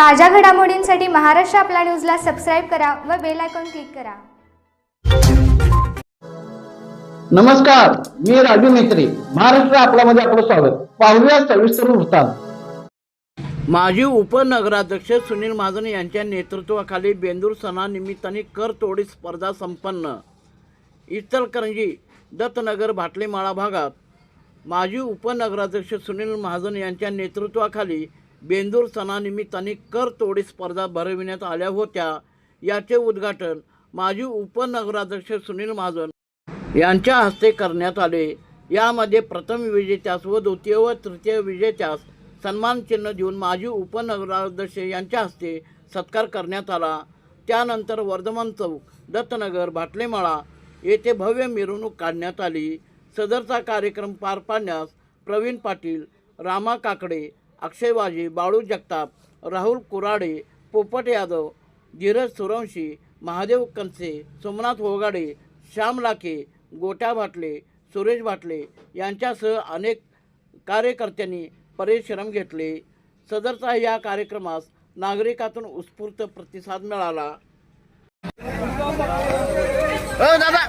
ताज्या घडामोडींसाठी महाराष्ट्र आपला न्यूजला सबस्क्राईब करा व बेल आयकॉन क्लिक करा. नमस्कार मी राजू मेत्री महाराष्ट्र आपल्यामध्ये आपलं स्वागत. पाहूया सविस्तर वृत्तांत. माजी उपनगराध्यक्ष सुनील महाजन यांच्या नेतृत्वाखाली बेंदूर सणानिमित्ताने कर तोडी स्पर्धा संपन्न. इचलकरंजी दत्तनगर भाटलेमाळा भागात माजी उपनगराध्यक्ष सुनील महाजन यांच्या नेतृत्वाखाली बेंदूर सणानिमित्ताने कर तोडी स्पर्धा भरविण्यात आल्या होत्या. याचे उद्घाटन माजी उपनगराध्यक्ष सुनील महाजन यांच्या हस्ते करण्यात आले. यामध्ये प्रथम विजेत्यास व द्वितीय व तृतीय विजेत्यास सन्मान चिन्ह देऊन माजी उपनगराध्यक्ष यांच्या हस्ते सत्कार करण्यात आला. त्यानंतर वर्धमान चौक दत्तनगर भाटलेमाळा येथे भव्य मिरवणूक काढण्यात आली. सदरचा कार्यक्रम पार पाडण्यास प्रवीण पाटील रामा काकडे अक्षयवाजी बाळू जगताप राहुल कुराडे पोपट यादव धीरज सुरवंशी महादेव कनसे सोमनाथ होगाडे श्याम लाखे गोट्या भाटले सुरेश भाटले यांच्यासह अनेक कार्यकर्त्यांनी परिश्रम घेतले. सदरचा या कार्यक्रमास नागरिकातून उत्स्फूर्त प्रतिसाद मिळाला. दादा